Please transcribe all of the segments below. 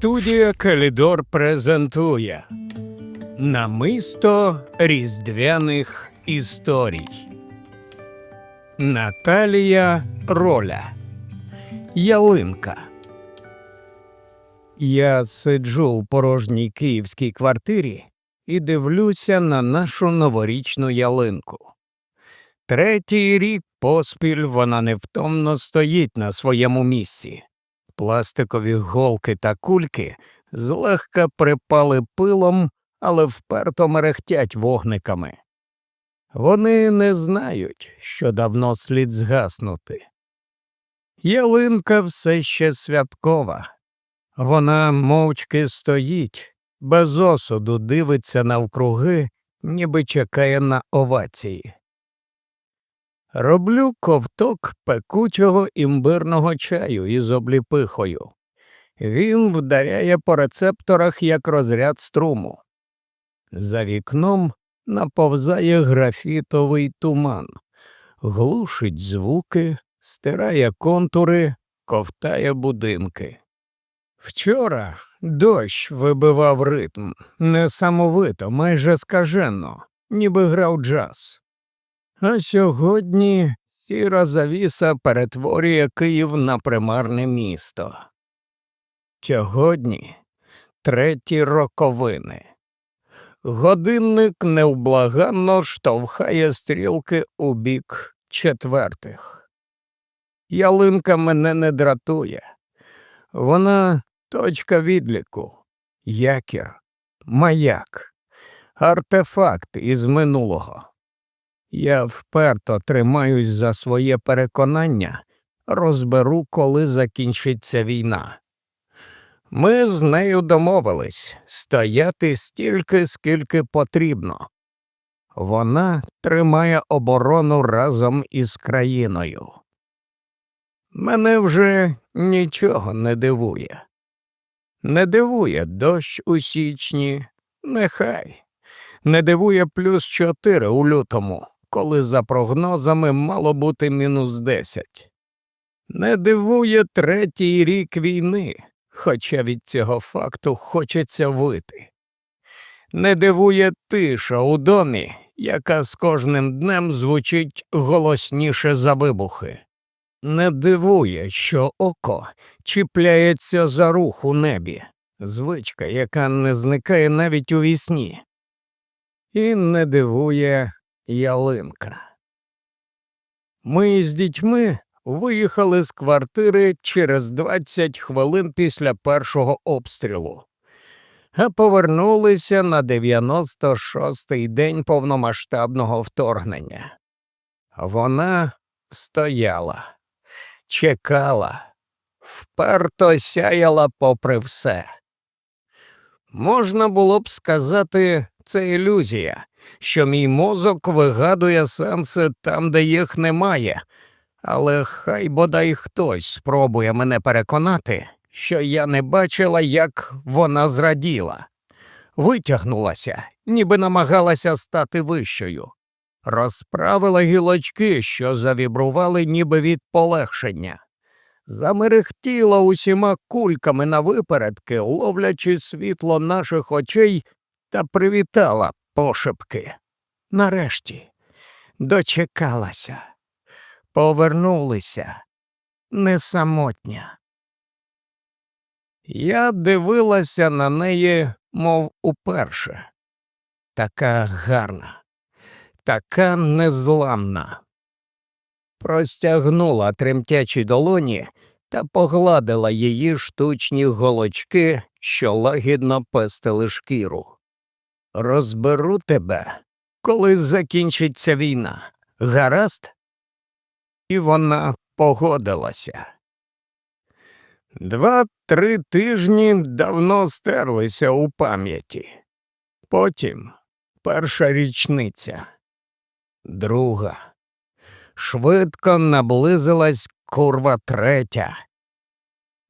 Студія Калідор презентує Намисто різдвяних історій. Наталія Роля Ялинка. Я сиджу у порожній київській квартирі і дивлюся на нашу новорічну ялинку. Третій рік поспіль вона невтомно стоїть на своєму місці. Пластикові голки та кульки злегка припали пилом, але вперто мерехтять вогниками. Вони не знають, що давно слід згаснути. Ялинка все ще святкова. Вона мовчки стоїть, без осуду дивиться навкруги, ніби чекає на овації. Роблю ковток пекучого імбирного чаю із обліпихою. Він вдаряє по рецепторах як розряд струму. За вікном наповзає графітовий туман, глушить звуки, стирає контури, ковтає будинки. Вчора дощ вибивав ритм, несамовито, майже скажено, ніби грав джаз. А сьогодні сіра завіса перетворює Київ на примарне місто. Сьогодні треті роковини. Годинник невблаганно штовхає стрілки у бік четвертих. Ялинка мене не дратує. Вона точка відліку, якір, маяк, артефакт із минулого. Я вперто тримаюсь за своє переконання, розберу, коли закінчиться війна. Ми з нею домовились стояти стільки, скільки потрібно. Вона тримає оборону разом із країною. Мене вже нічого не дивує. Не дивує дощ у січні, нехай. Не дивує плюс чотири у лютому, коли за прогнозами мало бути мінус десять. Не дивує третій рік війни, хоча від цього факту хочеться вити. Не дивує тиша у домі, яка з кожним днем звучить голосніше за вибухи. Не дивує, що око чіпляється за рух у небі, звичка, яка не зникає навіть у вісні. І не дивує ялинка. Ми з дітьми виїхали з квартири через 20 хвилин після першого обстрілу, а повернулися на 96-й день повномасштабного вторгнення. Вона стояла, чекала, вперто сяяла попри все. Можна було б сказати, це ілюзія, що мій мозок вигадує сенси там, де їх немає, але хай бодай хтось спробує мене переконати, що я не бачила, як вона зраділа, витягнулася, ніби намагалася стати вищою, розправила гілочки, що завібрували ніби від полегшення. Замерехтіла усіма кульками на випередки, ловлячи світло наших очей та привітала пошепки. Нарешті дочекалася, повернулися не самотня. Я дивилася на неї, мов уперше. Така гарна, така незламна. Простягнула тремтячі долоні та погладила її штучні голочки, що лагідно пестили шкіру. Розберу тебе, коли закінчиться війна. Гаразд? І вона погодилася. Два-три тижні давно стерлися у пам'яті. Потім перша річниця, друга. Швидко наблизилась курва третя.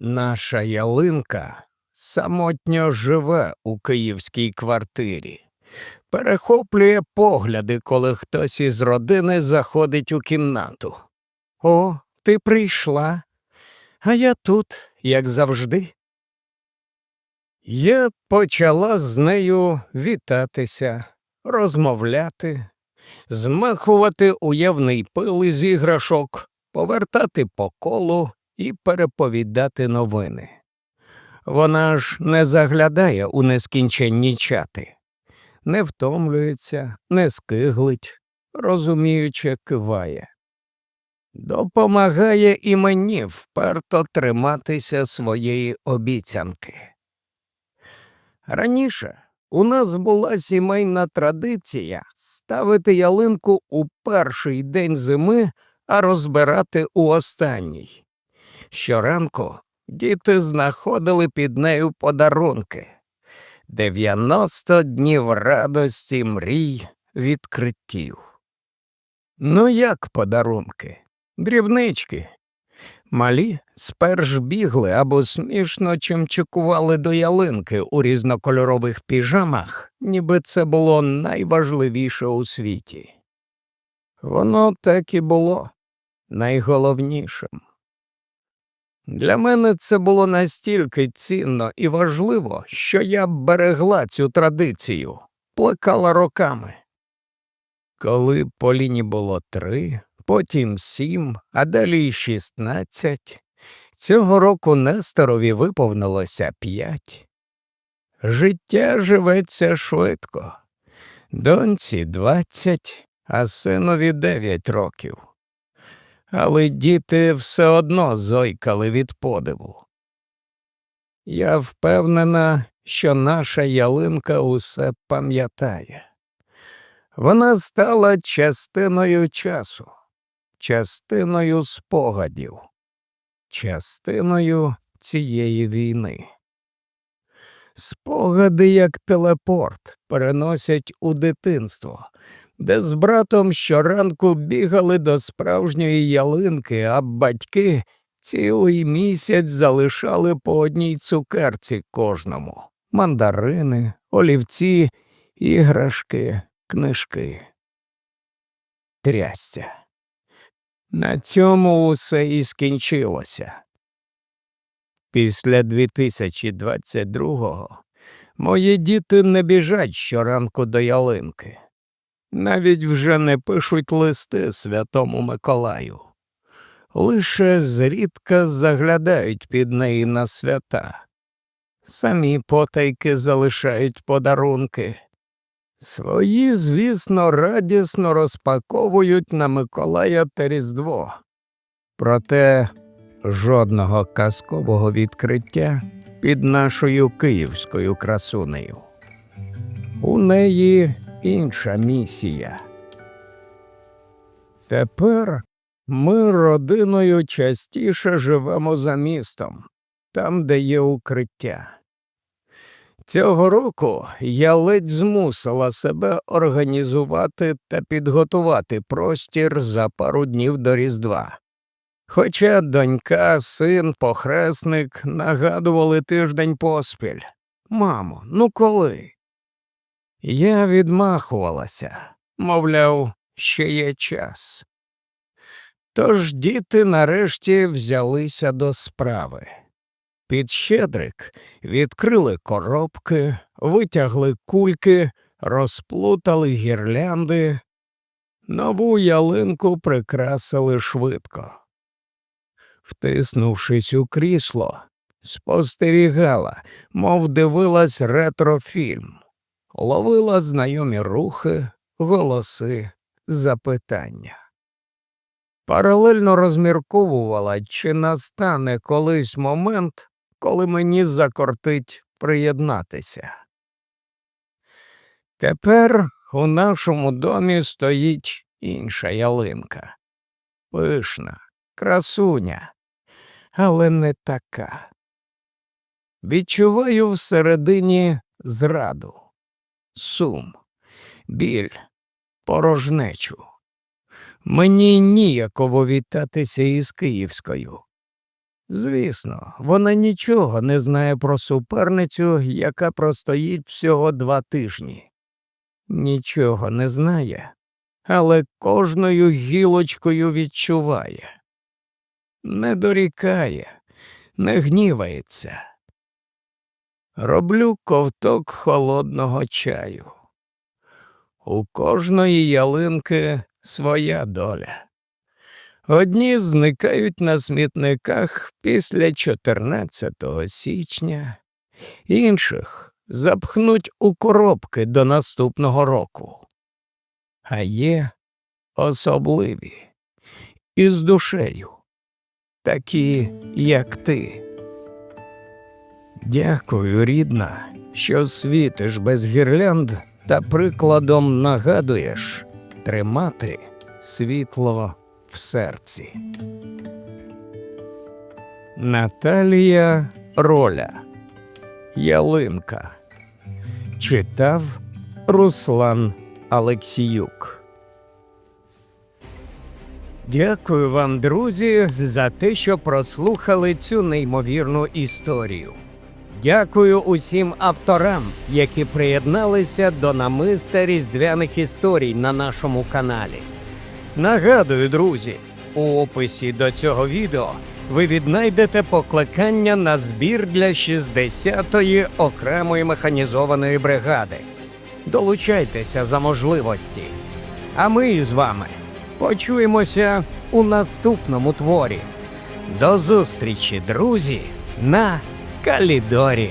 Наша ялинка самотньо живе у київській квартирі, перехоплює погляди, коли хтось із родини заходить у кімнату. О, ти прийшла, а я тут, як завжди. Я почала з нею вітатися, розмовляти, змахувати уявний пил із іграшок, повертати по колу і переповідати новини. Вона ж не заглядає у нескінченні чати, не втомлюється, не скиглить, розуміюче киває. Допомагає і мені вперто триматися своєї обіцянки. Раніше у нас була сімейна традиція ставити ялинку у перший день зими, а розбирати у останній. Щоранку діти знаходили під нею подарунки. 90 днів радості, мрій, відкриттів. Ну як подарунки? Дрібнички. Малі сперш бігли або смішно чимчикували до ялинки у різнокольорових піжамах, ніби це було найважливіше у світі. Воно так і було найголовнішим. Для мене це було настільки цінно і важливо, що я берегла цю традицію, плекала роками. Коли Поліні було три, потім сім, а далі шістнадцять, цього року Несторові виповнилося п'ять. Життя живеться швидко. Доньці двадцять, а синові дев'ять років але діти все одно зойкали від подиву. Я впевнена, що наша ялинка усе пам'ятає. Вона стала частиною часу, частиною спогадів, частиною цієї війни. Спогади, як телепорт, переносять у дитинство, де з братом щоранку бігали до справжньої ялинки, а батьки цілий місяць залишали по одній цукерці кожному мандарини, олівці, іграшки, книжки. Трясся. На цьому усе і скінчилося. Після 2022-го мої діти не біжать щоранку до ялинки навіть вже не пишуть листи святому Миколаю, лише зрідка заглядають під неї на свята, самі потайки залишають подарунки. Свої, звісно, радісно розпаковують на Миколая та Різдво. Проте жодного казкового відкриття під нашою київською красунею. У неї інша місія. Тепер ми родиною частіше живемо за містом, там, де є укриття. Цього року я ледь змусила себе організувати та підготувати простір за пару днів до Різдва. Хоча донька, син, похресник нагадували тиждень поспіль. Мамо, ну коли? Я відмахувалася, мовляв, ще є час. Тож діти нарешті взялися до справи. Під щедрик відкрили коробки, витягли кульки, розплутали гірлянди, нову ялинку прикрасили швидко. Втиснувшись у крісло, спостерігала, мов дивилась ретрофільм ловила знайомі рухи, голоси, запитання. Паралельно розмірковувала, чи настане колись момент, коли мені закортить приєднатися. Тепер у нашому домі стоїть інша ялинка, пишна, красуня, але не така. Відчуваю всередині зраду сум, біль, порожнечу. Мені ніяково вітатися із Київською. Звісно, вона нічого не знає про суперницю, яка простоїть всього два тижні. Нічого не знає, але кожною гілочкою відчуває. Не дорікає, не гнівається. Роблю ковток холодного чаю. У кожної ялинки своя доля. Одні зникають на смітниках після 14 січня, інших запхнуть у коробки до наступного року. А є особливі із душею, такі, як ти. Дякую, рідна, що світиш без гірлянд та прикладом нагадуєш тримати світло в серці. Наталія Роля Ялинка Читав Руслан Алексіюк. Дякую вам, друзі, за те, що прослухали цю неймовірну історію. Дякую усім авторам, які приєдналися до намиста різдвяних історій на нашому каналі. Нагадую, друзі, у описі до цього відео ви віднайдете покликання на збір для 60-ї окремої механізованої бригади. Долучайтеся за можливості. А ми з вами почуємося у наступному творі. До зустрічі, друзі, на Калідорі.